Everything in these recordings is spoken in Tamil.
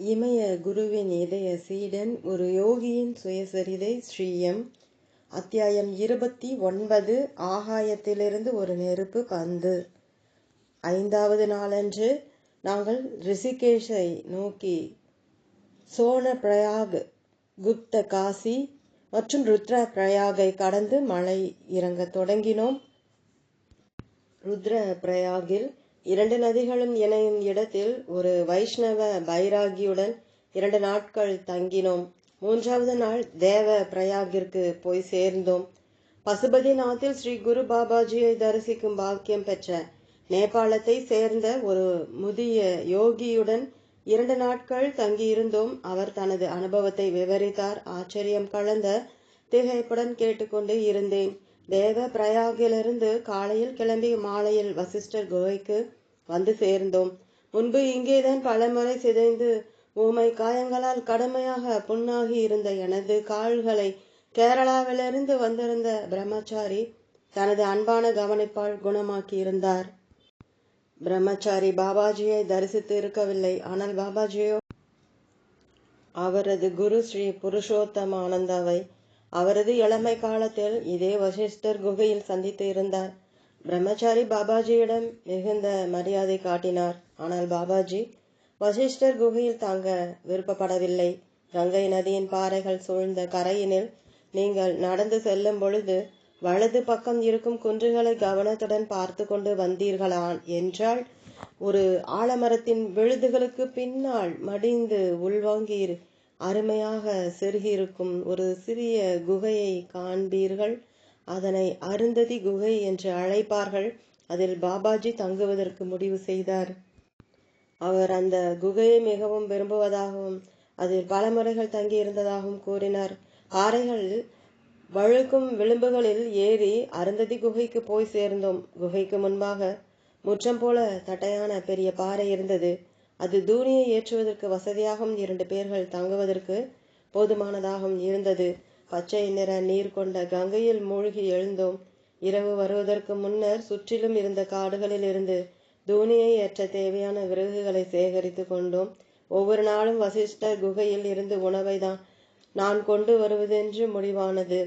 இமய குருவின் இதய சீடன் ஒரு யோகியின் சுயசரிதை ஸ்ரீயம் அத்தியாயம் இருபத்தி ஒன்பது ஆகாயத்திலிருந்து ஒரு நெருப்பு பந்து ஐந்தாவது நாளன்று நாங்கள் ரிஷிகேஷை நோக்கி சோன பிரயாக் குப்த காசி மற்றும் ருத்ர பிரயாகை கடந்து மலை இறங்கத் தொடங்கினோம். ருத்ர பிரயாகில் இரண்டு நதிகளும் இணையும் இடத்தில் ஒரு வைஷ்ணவ பைராகியுடன் இரண்டு நாட்கள் தங்கினோம். மூன்றாவது நாள் தேவ பிரயாகிற்கு போய் சேர்ந்தோம். பசுபதிநாத்தில் ஸ்ரீ குரு பாபாஜியை தரிசிக்கும் பாக்கியம் பெற்ற நேபாளத்தை சேர்ந்த ஒரு முதிய யோகியுடன் இரண்டு நாட்கள் தங்கியிருந்தோம். அவர் தனது அனுபவத்தை விவரித்தார். ஆச்சரியம் கலந்த திகைப்புடன் கேட்டுக்கொண்டு இருந்தேன். தேவ பிரயாகிலிருந்து காலையில் கிளம்பி மாலையில் வசிஷ்டர் குகைக்கு வந்து சேர்ந்தோம். முன்பு இங்கேதான் பலமுறை சிதைந்து உமை காயங்களால் கடுமையாக புண்ணாகி இருந்த எனது கால்களை கேரளாவிலிருந்து வந்திருந்த பிரம்மச்சாரி தனது அன்பான கவனிப்பால் குணமாக்கி இருந்தார். பிரம்மச்சாரி பாபாஜியை தரிசித்து இருக்கவில்லை. ஆனால் பாபாஜியோ அவரது குரு ஸ்ரீ புருஷோத்தம ஆனந்தாவை அவரது இளமை காலத்தில் இதே வசிஷ்டர் குகையில் சந்தித்து இருந்தார். பிரம்மச்சாரி பாபாஜியிடம் மிகுந்த மரியாதை காட்டினார். ஆனால் பாபாஜி வசிஷ்டர் குகையில் தாங்க விருப்பப்படவில்லை. கங்கை நதியின் பாறைகள் சூழ்ந்த கரையினில் நீங்கள் நடந்து செல்லும் பொழுது வலது பக்கம் இருக்கும் குன்றுகளை கவனத்துடன் பார்த்து கொண்டு வந்தீர்களான் என்றால் ஒரு ஆலமரத்தின் விழுதுகளுக்கு பின்னால் மடிந்து உள்வாங்கி அருமையாக செருகியிருக்கும் ஒரு சிறிய குகையை காண்பீர்கள். அதனை அருந்ததி குகை என்று அழைப்பார்கள். அதில் பாபாஜி தங்குவதற்கு முடிவு செய்தார். அவர் அந்த குகையை மிகவும் விரும்புவதாகவும் அதில் பல முறைகள் தங்கியிருந்ததாகவும் கூறினார். பாறைகள் வழுக்கும் விளிம்புகளில் ஏறி அருந்ததி குகைக்கு போய் சேர்ந்தோம். குகைக்கு முன்பாக முற்றம் போல தட்டையான பெரிய பாறை இருந்தது. அது தூணியை ஏற்றுவதற்கு வசதியாகவும் இரண்டு பேர்கள் தங்குவதற்கு போதுமானதாகவும் இருந்தது. பச்சை நிற நீர் கொண்ட கங்கையில் மூழ்கி எழுந்தோம். இரவு வருவதற்கு முன்னர் சுற்றிலும் இருந்த காடுகளில் இருந்து தூணியை ஏற்ற தேவையான விறகுகளை சேகரித்து கொண்டோம். ஒவ்வொரு நாளும் வசிஷ்டர் குகையில் இருந்து உணவை தான் நான் கொண்டு வருவதென்று முடிவானது.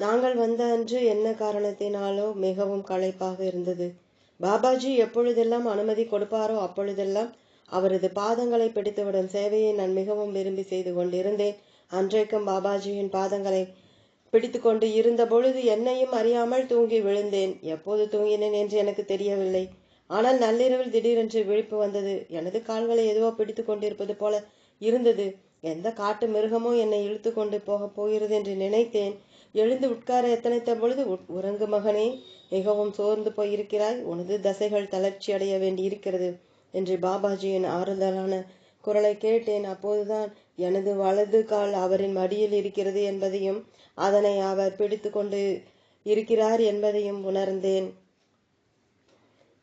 நாங்கள் வந்த அன்று என்ன காரணத்தினாலோ மிகவும் களைப்பாக இருந்தது. பாபாஜி எப்பொழுதெல்லாம் அனுமதி கொடுப்பாரோ அப்பொழுதெல்லாம் அவரது பாதங்களை பிடித்துவிடும் சேவையை நான் மிகவும் விரும்பி செய்து கொண்டிருந்தேன். அன்றைக்கும் பாபாஜியின் பாதங்களை பிடித்துக்கொண்டு இருந்த பொழுது என்னையும் அறியாமல் தூங்கி விழுந்தேன். எப்போது தூங்கினேன் என்று எனக்கு தெரியவில்லை. ஆனால் நள்ளிரவில் திடீரென்று விழிப்பு வந்தது. எனது கால்களை எதுவோ பிடித்து கொண்டிருப்பது போல இருந்தது. எந்த காட்டு மிருகமோ என்னை இழுத்து கொண்டு போக போகிறது என்று நினைத்தேன். எழுந்து உட்கார எத்தனைத்த பொழுது உறங்கு மகனே மிகவும் சோர்ந்து போயிருக்கிறாய். உனது தசைகள் தளர்ச்சி அடைய வேண்டி இருக்கிறது என்று பாபாஜியின் ஆறுதலான குரலை கேட்டேன். அப்போதுதான் எனது வலது கால் அவரின் மடியில் இருக்கிறது என்பதையும் அதனை அவர் பிடித்து கொண்டு இருக்கிறார் என்பதையும் உணர்ந்தேன்.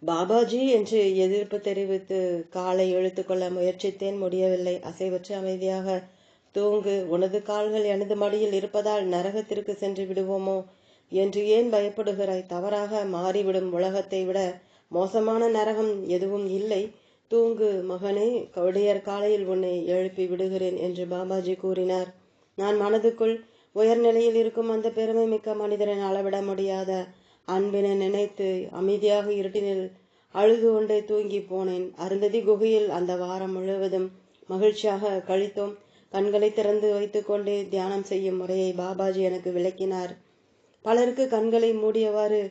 பாபாஜி என்று எதிர்ப்பு தெரிவித்து காலை இழுத்துக்கொள்ள முயற்சித்தேன். முடியவில்லை. அசைவற்று அமைதியாக தூங்கு. உனது கால்கள் எனது மடியில் இருப்பதால் நரகத்திற்கு சென்று விடுவோமோ என்று ஏன் பயப்படுகிறாய்? தவறாக மாறிவிடும் உலகத்தை விட மோசமான நரகம் எதுவும் இல்லை. தூங்கு மகனே விடியற் காலையில் உன்னை எழுப்பி விடுகிறேன் என்று பாபாஜி கூறினார். நான் மனதுக்குள் உயர்நிலையில் இருக்கும் அந்த பெருமை மிக்க மனிதனை அளவிட முடியாத அன்பினை நினைத்து அமைதியாக இருட்டினில் அழுது கொண்டே தூங்கி போனேன். அருந்ததி குகையில் அந்த வாரம் முழுவதும் மகிழ்ச்சியாக கழித்தோம். கண்களை திறந்து வைத்துக்கொண்டே தியானம் செய்யும் முறையை பாபாஜி எனக்கு விளக்கினார். பலருக்கு கண்களை மூடியவாறு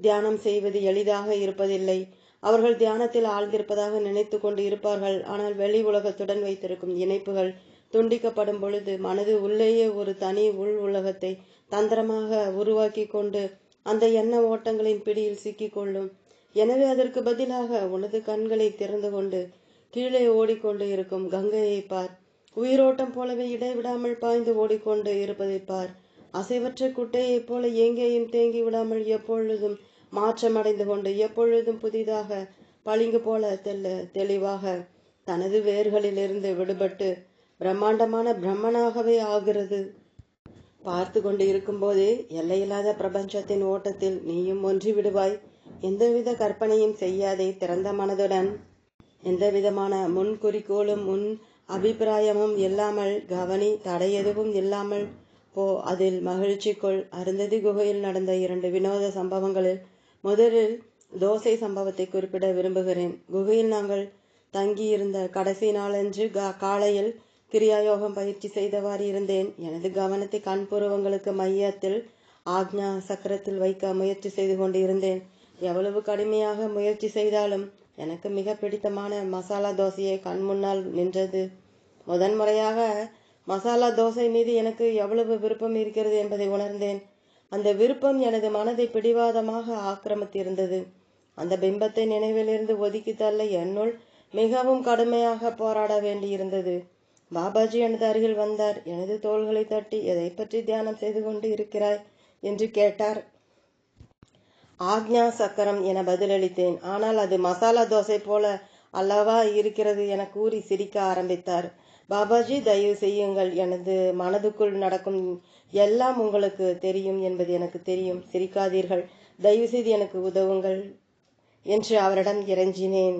தியானம் செய்வது எளிதாக இருப்பதில்லை. அவர்கள் தியானத்தில் ஆழ்ந்திருப்பதாக நினைத்து கொண்டு இருப்பார்கள் ஆனால் வெளி உலகத்துடன் வைத்திருக்கும் இணைப்புகள் துண்டிக்கப்படும் பொழுது மனது உள்ளேயே ஒரு தனி உள் உலகத்தை தந்திரமாக உருவாக்கி கொண்டு அந்த எண்ண ஓட்டங்களின் பிடியில் சிக்கிக்கொள்ளும் எனவே அதற்கு பதிலாக உனது கண்களை திறந்து கொண்டு கீழே ஓடிக்கொண்டு இருக்கும் கங்கையை பார். உயிரோட்டம் போலவே இடைவிடாமல் பாய்ந்து ஓடிக்கொண்டு இருப்பதை பார். அசைவற்ற குட்டையைப் போல எங்கேயும் தேங்கி விடாமல் எப்பொழுதும் மாற்றம் அடைந்து கொண்டு எப்பொழுதும் புதிதாக பளிங்கு போல தெல்ல தெளிவாக தனது வேர்களிலிருந்து விடுபட்டு பிரம்மாண்டமான பிரம்மனாகவே ஆகிறது. பார்த்து கொண்டு இருக்கும்போதே எல்லையில்லாத பிரபஞ்சத்தின் ஓட்டத்தில் நீயும் ஒன்றி விடுவாய். எந்தவித கற்பனையும் செய்யாதே திறந்த மனதுடன். எந்த விதமான முன் குறிக்கோளும் முன் அபிப்பிராயமும் இல்லாமல் கவனி தடை எதுவும் இல்லாமல் போ அதில் மகிழ்ச்சிக்குள் அருந்ததி குகையில் நடந்த இரண்டு வினோத சம்பவங்களில் முதலில் தோசை சம்பவத்தை குறிப்பிட விரும்புகிறேன். குகையில் நாங்கள் தங்கியிருந்த கடைசி நாளன்று காலையில் கிரியாயோகம் பயிற்சி செய்தவாறு இருந்தேன். எனது கவனத்தை கண்புருவங்களுக்கு மையத்தில் ஆக்ஞா சக்கரத்தில் வைக்க முயற்சி செய்து கொண்டு இருந்தேன் எவ்வளவு கடுமையாக முயற்சி செய்தாலும் எனக்கு மிக பிடித்தமான மசாலா தோசையை கண் முன்னால் நின்றது. முதன்முறையாக மசாலா தோசை மீது எனக்கு எவ்வளவு விருப்பம் இருக்கிறது என்பதை உணர்ந்தேன். அந்த விருப்பம் எனது மனதை பிடிவாதமாக ஆக்கிரமித்திருந்தது. அந்த பிம்பத்தை நினைவிலிருந்து ஒதுக்கி தள்ள என்னுள் மிகவும் கடுமையாக போராட வேண்டியிருந்தது. பாபாஜி எனது அருகில் வந்தார். எனது தோள்களை தட்டி எதை பற்றி தியானம் செய்து கொண்டு இருக்கிறாய்? என்று கேட்டார். ஆக்ஞா சக்கரம் என பதிலளித்தேன். ஆனால் அது மசாலா தோசை போல அல்லவா இருக்கிறது? என கூறி சிரிக்க ஆரம்பித்தார். பாபாஜி தயவு செய்யுங்கள். எனது மனதுக்குள் நடக்கும் எல்லாம் உங்களுக்கு தெரியும் என்பது எனக்கு தெரியும். சிரிக்காதீர்கள். தயவு செய்து எனக்கு உதவுங்கள் என்று அவரிடம் இறைஞ்சினேன்.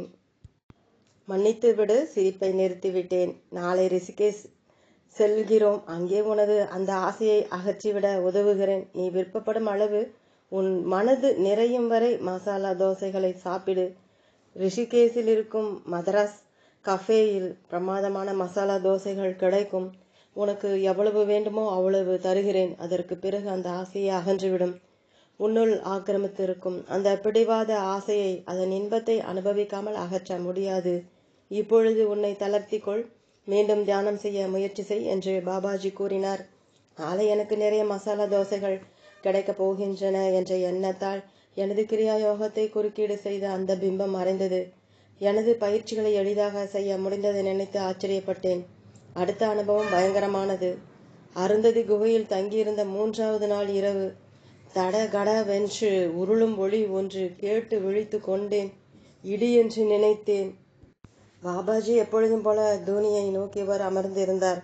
மன்னித்து விடு சிரிப்பை நிறுத்திவிட்டேன். நாளை ரிஷிகேஷ் செல்கிறோம். அங்கே உனது அந்த ஆசையை அகற்றிவிட உதவுகிறேன். நீ விருப்பப்படும் அளவு உன் மனது நிறையும் வரை மசாலா தோசைகளை சாப்பிடு. ரிஷிகேஷில் இருக்கும் மதராஸ் கஃபேயில் பிரமாதமான மசாலா தோசைகள் கிடைக்கும். உனக்கு எவ்வளவு வேண்டுமோ அவ்வளவு தருகிறேன். அதற்கு பிறகு அந்த ஆசையை அகன்றுவிடும். உன்னுள் ஆக்கிரமித்திருக்கும் அந்த பிடிவாத ஆசையை அதன் இன்பத்தை அனுபவிக்காமல் அகற்ற முடியாது. இப்பொழுது உன்னை தளர்த்திக்கொள். மீண்டும் தியானம் செய்ய முயற்சி செய் என்று பாபாஜி கூறினார். நாளை எனக்கு நிறைய மசாலா தோசைகள் கிடைக்கப் போகின்றன என்ற எண்ணத்தால் எனது கிரியா யோகத்தை குறுக்கீடு செய்த அந்த பிம்பம் மறைந்தது. எனது பயிற்சிகளை எளிதாக செய்ய முடிந்ததை நினைத்து ஆச்சரியப்பட்டேன். அடுத்த அனுபவம் பயங்கரமானது. அருந்ததி குகையில் தங்கியிருந்த மூன்றாவது நாள் இரவு. தட கட வென்று உருளும் ஒளி ஒன்று கேட்டு விழித்து கொண்டேன். இடி என்று நினைத்தேன். பாபாஜி எப்பொழுதும் போல தோனியை நோக்கியவர் அமர்ந்திருந்தார்.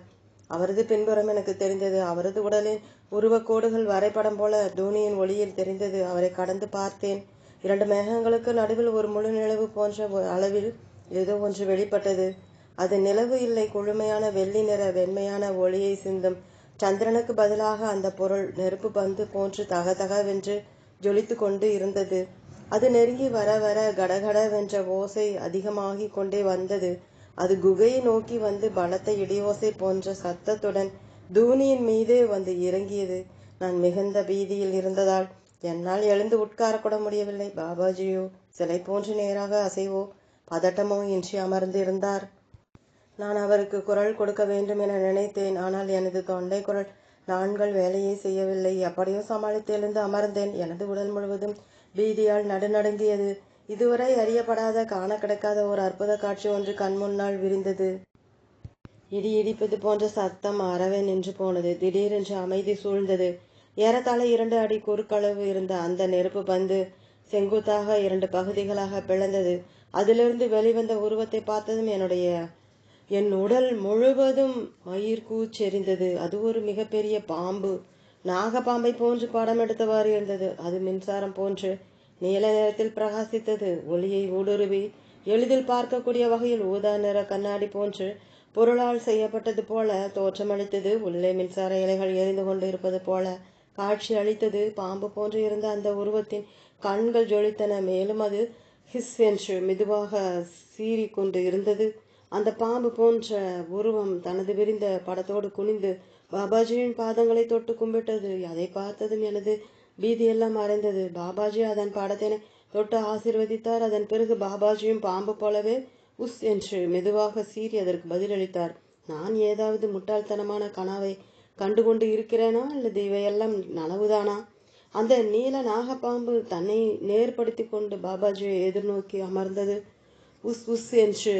அவரது பின்புறம் எனக்கு தெரிந்தது. அவரது உடலின் உருவக்கோடுகள் வரைபடம் போல தோனியின் ஒளியில் தெரிந்தது. அவரை கடந்து பார்த்தேன். இரண்டு மேகங்களுக்கு நடுவில் ஒரு முழு நிலவு போன்ற அளவில் ஏதோ ஒன்று வெளிப்பட்டது. அது நிலவு இல்லை குழுமையான வெள்ளி நிற வெண்மையான ஒளியை சிந்தும். சந்திரனுக்கு பதிலாக அந்த பொருள் நெருப்பு பந்து போன்று தகதகவென்று ஜொலித்து கொண்டு இருந்தது. அது நெருங்கி வர வர கடகடவென்ற ஓசை அதிகமாகி கொண்டே வந்தது. அது குகையை நோக்கி வந்து பலத்த இடியோசை போன்ற சத்தத்துடன் தூணியின் மீதே வந்து இறங்கியது. நான் மிகுந்த பீதியில் இருந்ததால் என்னால் எழுந்து உட்காரக்கூட முடியவில்லை. பாபாஜியோ சிலை போன்று நேராக அசைவோ பதட்டமோ இன்றி அமர்ந்து இருந்தார் நான் அவருக்கு குரல் கொடுக்க வேண்டும் என நினைத்தேன். ஆனால் எனது தொண்டை குரல் நான்கள் வேலையை செய்யவில்லை. எப்படியோ சமாளித்து எழுந்து அமர்ந்தேன். எனது உடல் முழுவதும் பீதியால் நடுநடுங்கியது. இதுவரை அறியப்படாத காண கிடைக்காத ஒரு அற்புத காட்சி ஒன்று கண் முன்னால் விரிந்தது. இடி இடிப்பது போன்ற சத்தம் அறவே நின்று போனது. திடீரென்று அமைதி சூழ்ந்தது. ஏறத்தாழ இரண்டு அடி குறுக்களவு இருந்த அந்த நெருப்பு பந்து செங்குத்தாக இரண்டு பகுதிகளாக பிளந்தது. அதிலிருந்து வெளிவந்த உருவத்தை பார்த்ததும் என்னுடைய என் உடல் முழுவதும் மயிர் கூச்செறிந்தது அது ஒரு மிகப்பெரிய பாம்பு. நாகப்பாம்பை போன்று படம் எடுத்தவாறு இருந்தது. அது மின்சாரம் போன்று நீல நிறத்தில் பிரகாசித்தது. ஒளியை ஊடுருவி எளிதில் பார்க்கக்கூடிய வகையில் ஊதா நிற கண்ணாடி போன்று பொருளால் செய்யப்பட்டது போல தோற்றமளித்தது. உள்ளே மின்சார இலைகள் எரிந்து கொண்டு இருப்பது போல காட்சி அளித்தது. பாம்பு போன்று இருந்த அந்த உருவத்தின் கண்கள் ஜொலித்தன. மேலும் அது ஹிஸ் என்று மெதுவாக சீறி கொண்டு இருந்தது. அந்த பாம்பு போன்ற உருவம் தனது விரிந்த படத்தோடு குனிந்து பாபாஜியின் பாதங்களை தொட்டு கும்பிட்டது அதை பார்த்ததும் எனது பீதியெல்லாம் மறைந்தது. பாபாஜி அதன் படத்தினை தொட்டு ஆசிர்வதித்தார். அதன் பிறகு பாபாஜியும் பாம்பு போலவே உஸ் என்று மெதுவாக சீறி அதற்கு பதிலளித்தார். நான் ஏதாவது முட்டாள்தனமான கனவை கண்டுகொண்டு இருக்கிறேனா? அல்லது இவையெல்லாம் நனவுதானா? அந்த நீல நாகப்பாம்பு தன்னை நேர்படுத்தி கொண்டு பாபாஜியை எதிர்நோக்கி அமர்ந்தது. உஸ் உஸ் என்று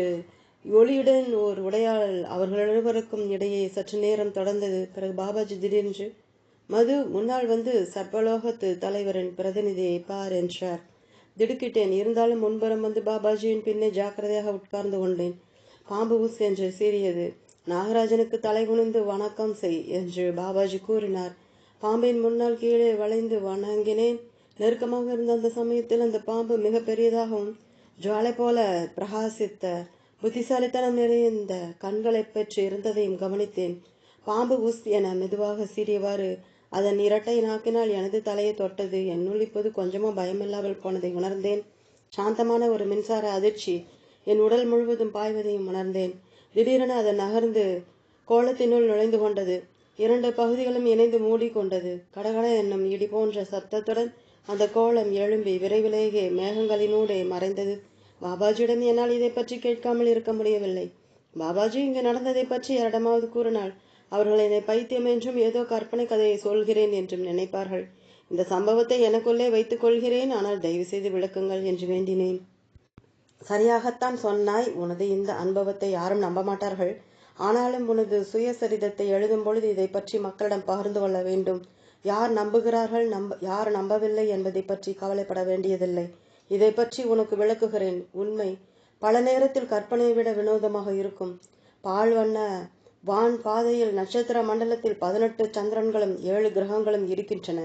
ஒளியுடன் ஓர் உடையாள் அவர்கள் இருவருக்கும் இடையே சற்று நேரம் தொடர்ந்தது. பிறகு பாபாஜி திடீரென்று மது முன்னால் வந்து சர்வலோகத்து தலைவரின் பிரதிநிதியை பார் என்றார். திடுக்கிட்டேன். இருந்தாலும் முன்புறம் வந்து பாபாஜியின் பின்னே ஜாக்கிரதையாக உட்கார்ந்து கொண்டேன். பாம்பு உஸ் என்று சீறியது. நாகராஜனுக்கு தலை குனிந்து வணக்கம் செய் என்று பாபாஜி கூறினார். பாம்பின் முன்னால் கீழே வளைந்து வணங்கினேன். நெருக்கமாக இருந்த அந்த சமயத்தில் அந்த பாம்பு மிக பெரியதாகவும் ஜுவாலை போல பிரகாசித்த புத்திசாலித்தனம் நிறைந்த கண்களைப் பெற்று இருந்ததையும் கவனித்தேன். பாம்பு உஸ் என மெதுவாக சீறியவாறு அதன் இரட்டை நாக்கினால் எனது தலையை தொட்டது. என்னுள் இப்போது கொஞ்சமும் பயமில்லாமல் போனதை உணர்ந்தேன். சாந்தமான ஒரு மின்சார அதிர்ச்சி என் உடல் முழுவதும் பாய்வதையும் உணர்ந்தேன். திடீரென அது நகர்ந்து கோலத்தினுள் நுழைந்து கொண்டது. இரண்டு பகுதிகளும் இணைந்து மூடிக்கொண்டது. கடகட என்னும் இடி போன்ற சத்தத்துடன் அந்த கோலம் எழும்பி விரைவிலேயே மேகங்களினூடே மறைந்தது. பாபாஜியிடம் என்னால் இதை பற்றி கேட்காமல் இருக்க முடியவில்லை. பாபாஜி இங்கு நடந்ததை பற்றி யாரிடமாவது கூறினால் அவர்கள் என்னை பைத்தியம் என்றும் ஏதோ கற்பனை கதையை சொல்கிறேன் என்றும் நினைப்பார்கள். இந்த சம்பவத்தை எனக்குள்ளே வைத்துக் கொள்கிறேன் ஆனால் தயவு செய்து விளக்குங்கள் என்று வேண்டினேன். சரியாகத்தான் சொன்னாய் உனது இந்த அனுபவத்தை யாரும் நம்ப மாட்டார்கள் ஆனாலும் உனது சுயசரிதத்தை எழுதும் பொழுது இதை பற்றி மக்களிடம் பகிர்ந்து கொள்ள வேண்டும். யார் நம்புகிறார்கள் நம்ப யார் நம்பவில்லை என்பதை பற்றி கவலைப்பட வேண்டியதில்லை. இதை பற்றி உனக்கு விளக்குகிறேன். உண்மை பல நேரத்தில் கற்பனையை விட வினோதமாக இருக்கும். பால் வண்ண வான் பாதையில் நட்சத்திர மண்டலத்தில் பதினெட்டு சந்திரன்களும் ஏழு கிரகங்களும் இருக்கின்றன.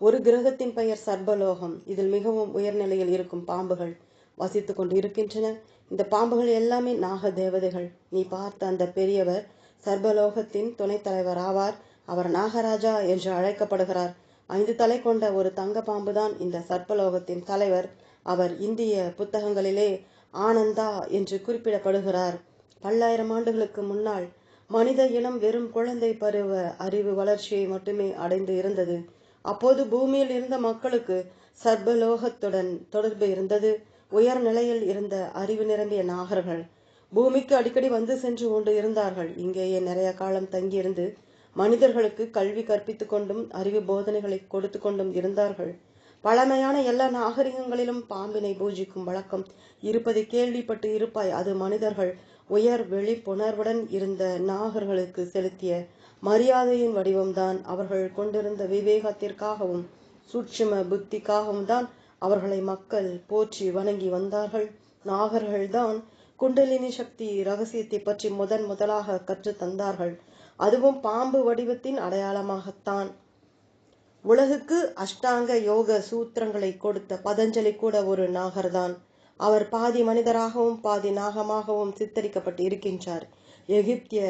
ஒரு கிரகத்தின் பெயர் சர்பலோகம் இதில் மிகவும் உயர்நிலையில் இருக்கும் பாம்புகள் வசித்து கொண்டு இருக்கின்றன இந்த பாம்புகள் எல்லாமே நாக தேவதைகள். நீ பார்த்த அந்த பெரியவர் சர்பலோகத்தின் துணைத் தலைவர் ஆவார். அவர் நாகராஜா என்று அழைக்கப்படுகிறார். ஐந்து தலை கொண்ட ஒரு தங்க பாம்புதான் இந்த சர்பலோகத்தின் தலைவர். அவர் இந்திய புத்தகங்களிலே ஆனந்தா என்று குறிப்பிடப்படுகிறார். பல்லாயிரம் ஆண்டுகளுக்கு முன்னால் மனித இனம் வெறும் குழந்தை பருவ அறிவு வளர்ச்சியை மட்டுமே அடைந்து இருந்தது. அப்போது பூமியில் இருந்த மக்களுக்கு சர்பலோகத்துடன் தொடர்பு இருந்தது. உயர் நிலையில் இருந்த அறிவு நிரம்பிய நாகர்கள் பூமிக்கு அடிக்கடி வந்து சென்று கொண்டு இருந்தார்கள். இங்கேயே நிறைய காலம் தங்கியிருந்து மனிதர்களுக்கு கல்வி கற்பித்துக் கொண்டும் அறிவு போதனைகளை கொடுத்து கொண்டும் இருந்தார்கள். பழமையான எல்லா நாகரிகங்களிலும் பாம்பினை பூஜிக்கும் வழக்கம். இருப்பதை கேள்விப்பட்டு இருப்பாய் அது மனிதர்கள். உயர் விழிப்புணர்வுடன் இருந்த நாகர்களுக்கு செலுத்திய மரியாதையின் வடிவம்தான் அவர்கள் கொண்டிருந்த விவேகத்திற்காகவும் சூட்சும புத்திக்காகவும் தான் அவர்களை மக்கள் போற்றி வணங்கி வந்தார்கள். நாகர்கள்தான் குண்டலினி சக்தி ரகசியத்தை பற்றி முதன் முதலாக கற்று தந்தார்கள். அதுவும் பாம்பு வடிவத்தின் அடையாளமாகத்தான். உலகுக்கு அஷ்டாங்க யோக சூத்திரங்களை கொடுத்த பதஞ்சலி கூட ஒரு நாகர்தான். அவர் பாதி மனிதராகவும் பாதி நாகமாகவும் சித்தரிக்கப்பட்டு இருக்கின்றார். எகிப்திய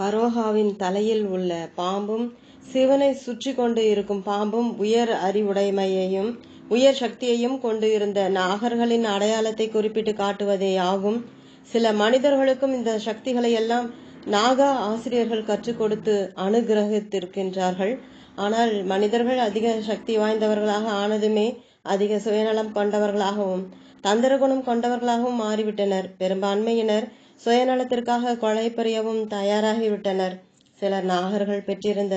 பரோகாவின் தலையில் உள்ள பாம்பும் சிவனை சுற்றி கொண்டு இருக்கும் பாம்பும் உயர் அறிவுடைமையையும் உயர் சக்தியையும் கொண்டு இருந்த நாகர்களின் அடையாளத்தை குறிப்பிட்டு காட்டுவதே ஆகும். சில மனிதர்களுக்கும் இந்த சக்திகளை எல்லாம் நாகா ஆசிரியர்கள் கற்றுக் கொடுத்து அனுகிரகித்திருக்கின்றார்கள். ஆனால் மனிதர்கள் அதிக சக்தி வாய்ந்தவர்களாக ஆனதுமே அதிக சுயநலம் கொண்டவர்களாகவும் தந்திரகுணம் கொண்டவர்களாகவும் மாறிவிட்டனர். பெரும்பான்மையினர் சுயநலத்திற்காக கொலை புரியவும் தயாராகிவிட்டனர். சிலர் நாகர்கள் பெற்றிருந்த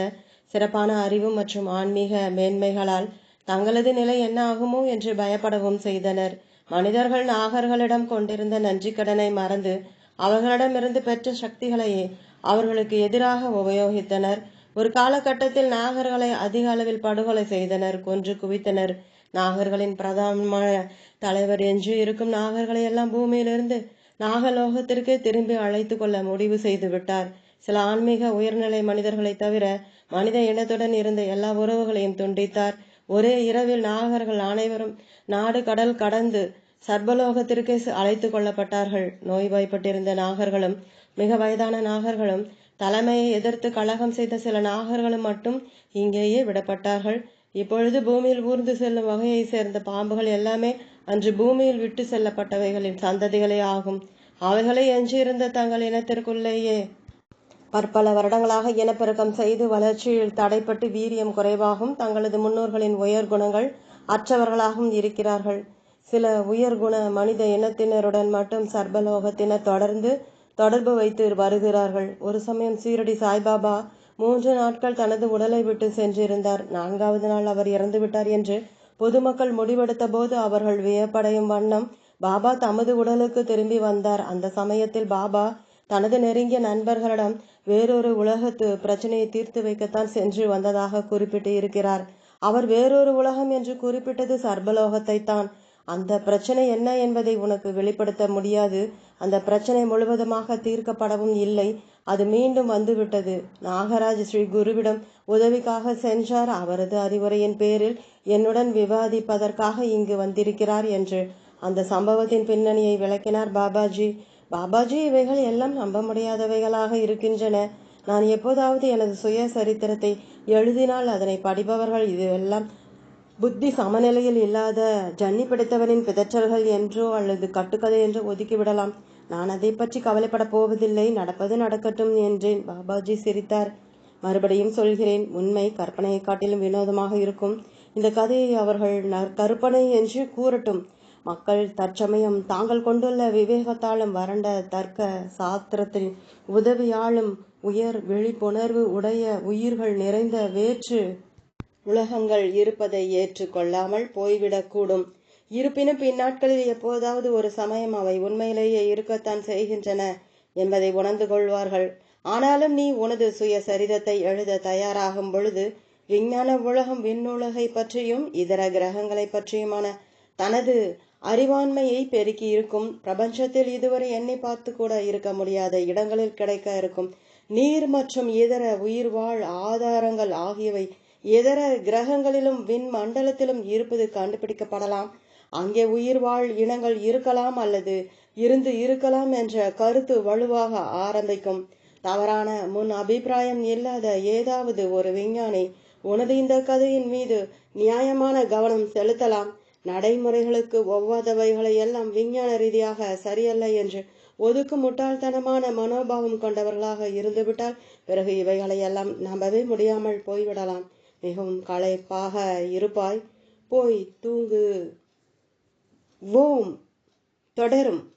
சிறப்பான அறிவு மற்றும் ஆன்மீக மேன்மைகளால் தங்களது நிலை என்ன ஆகுமோ என்று பயப்படவும் செய்தனர். மனிதர்கள் நாகர்களிடம் கொண்டிருந்த நன்றிக்கடனை மறந்து அவர்களிடமிருந்து பெற்ற சக்திகளையே அவர்களுக்கு எதிராக உபயோகித்தனர். ஒரு காலகட்டத்தில் நாகர்களை அதிக அளவில் படுகொலை செய்தனர் கொன்று குவித்தனர். நாகர்களின் பிரதான தலைவர் என்று இருக்கும் நாகர்களை எல்லாம் பூமியிலிருந்து நாகலோகத்திற்கு திரும்பி அழைத்து கொள்ள முடிவு செய்து விட்டார். சில ஆன்மீக உயர்நிலை மனிதர்களை தவிர மனித இனத்துடன் இருந்த எல்லா உறவுகளையும் துண்டித்தார். ஒரே இரவில் நாகர்கள் அனைவரும் நாடு கடல் கடந்து சர்வலோகத்திற்கு அழைத்து கொள்ளப்பட்டார்கள். நோய்வாய்ப்பட்டிருந்த நாகர்களும் மிக வயதான நாகர்களும் தலைமையை எதிர்த்து கலகம் செய்த சில நாகர்களும் மட்டும் இங்கேயே விடப்பட்டார்கள். இப்பொழுது பூமியில் ஊர்ந்து செல்லும் வகையை சேர்ந்த பாம்புகள் எல்லாமே அன்று பூமியில் விட்டு செல்லப்பட்டவைகளின் சந்ததிகளே ஆகும். அவைகளை எஞ்சியிருந்த தங்கள் இனத்திற்குள்ளேயே பற்பல வருடங்களாக இனப்பெருக்கம் செய்து வளர்ச்சியில் தடைப்பட்டு வீரியம் குறைவாகவும் தங்களது முன்னோர்களின் உயர் குணங்கள் அற்றவர்களாகவும் இருக்கிறார்கள். சில உயர்குண மனித இனத்தினருடன் மட்டும் சர்பலோகத்தினர் தொடர்ந்து தொடர்பு வைத்து வருகிறார்கள். ஒரு சமயம் சீரடி சாய்பாபா மூன்று நாட்கள் தனது உடலை விட்டு சென்றிருந்தார். நான்காவது நாள் அவர் இறந்துவிட்டார் என்று பொதுமக்கள் முடிவெடுத்த போது அவர்கள் வியப்படையும் வண்ணம் பாபா தமது உடலுக்கு திரும்பி வந்தார். அந்த சமயத்தில் பாபா தனது நெருங்கிய நண்பர்களிடம் வேறொரு உலகத்து பிரச்சனையை தீர்த்து வைக்கத்தான் சென்று வந்ததாக குறிப்பிட்டு இருக்கிறார். அவர் வேறொரு உலகம் என்று குறிப்பிட்டது சர்பலோகத்தை தான் அந்த பிரச்சனை என்ன என்பதை உனக்கு வெளிப்படுத்த முடியாது. அந்த பிரச்சனை முழுவதுமாக தீர்க்கப்படவும் இல்லை. அது மீண்டும் வந்துவிட்டது. நாகராஜ் ஸ்ரீ குருவிடம் உதவிக்காக சென்றார். அவரது அறிவுரையின் பேரில் என்னுடன் விவாதிப்பதற்காக இங்கு வந்திருக்கிறார் என்று அந்த சம்பவத்தின் பின்னணியை விளக்கினார் பாபாஜி. பாபாஜி இவைகள் எல்லாம் நம்ப முடியாதவைகளாக இருக்கின்றன. நான் எப்போதாவது எனது சுய சரித்திரத்தை எழுதினால் அதனை படிப்பவர்கள் இதுவெல்லாம் புத்தி சமநிலையில் இல்லாத ஜன்னி பிடித்தவனின் பிதற்றல்கள் என்றோ அல்லது கட்டுக்கதை என்றோ ஒதுக்கிவிடலாம் நான் அதை பற்றி கவலைப்படப் போவதில்லை. நடப்பது நடக்கட்டும் என்றேன். பாபாஜி சிரித்தார். மறுபடியும் சொல்கிறேன் உண்மை கற்பனையை காட்டிலும் வினோதமாக இருக்கும். இந்த கதையை அவர்கள் கற்பனை என்று கூறட்டும். மக்கள் தற்சமயம் தாங்கள் கொண்டுள்ள விவேகத்தாலும் வறண்ட தர்க்க சாஸ்திரத்தின் உதவியாலும் உயர் விழிப்புணர்வு உடைய உயிர்கள் நிறைந்த வேற்று உலகங்கள் இருப்பதை ஏற்றுக்கொள்ளாமல் போய்விடக்கூடும். இருப்பினும் பின்னாட்களில் எப்போதாவது ஒரு சமயம் அவை உண்மையிலேயே இருக்கத்தான் செய்கின்றன என்பதை உணர்ந்து கொள்வார்கள். ஆனாலும் நீ உனது சுய சரிதத்தை எழுத தயாராகும் பொழுது விஞ்ஞான உலகம் விண்ணுலகை பற்றியும் இதர கிரகங்களை பற்றியுமான தனது அறிவாண்மையை பெருக்கி இருக்கும் பிரபஞ்சத்தில் இதுவரை எண்ணி பார்த்து கூட இருக்க முடியாத இடங்களில் கிடைக்க இருக்கும் நீர் மற்றும் இதர உயிர் வாழ் ஆதாரங்கள் ஆகியவை இதர கிரகங்களிலும் விண் மண்டலத்திலும் இருப்பது கண்டுபிடிக்கப்படலாம். அங்கே உயிர் வாழ் இனங்கள் இருக்கலாம் அல்லது இருந்து இருக்கலாம் என்ற கருத்து வலுவாக ஆரம்பிக்கும். தவறான முன் அபிப்பிராயம் இல்லாத ஏதாவது ஒரு விஞ்ஞானி உனது இந்த கதையின் மீது நியாயமான கவனம் செலுத்தலாம். நடைமுறைகளுக்கு ஒவ்வாதவைகளை எல்லாம் விஞ்ஞான ரீதியாக சரியல்ல என்று ஒதுக்கும் முட்டாள்தனமான மனோபாவம் கொண்டவர்களாக இருந்துவிட்டால் பிறகு இவைகளை எல்லாம் நம்பவே முடியாமல் போய்விடலாம். மிகவும் களைப்பாக இருப்பாய். போய் தூங்கு. ஓம் தொடரும்.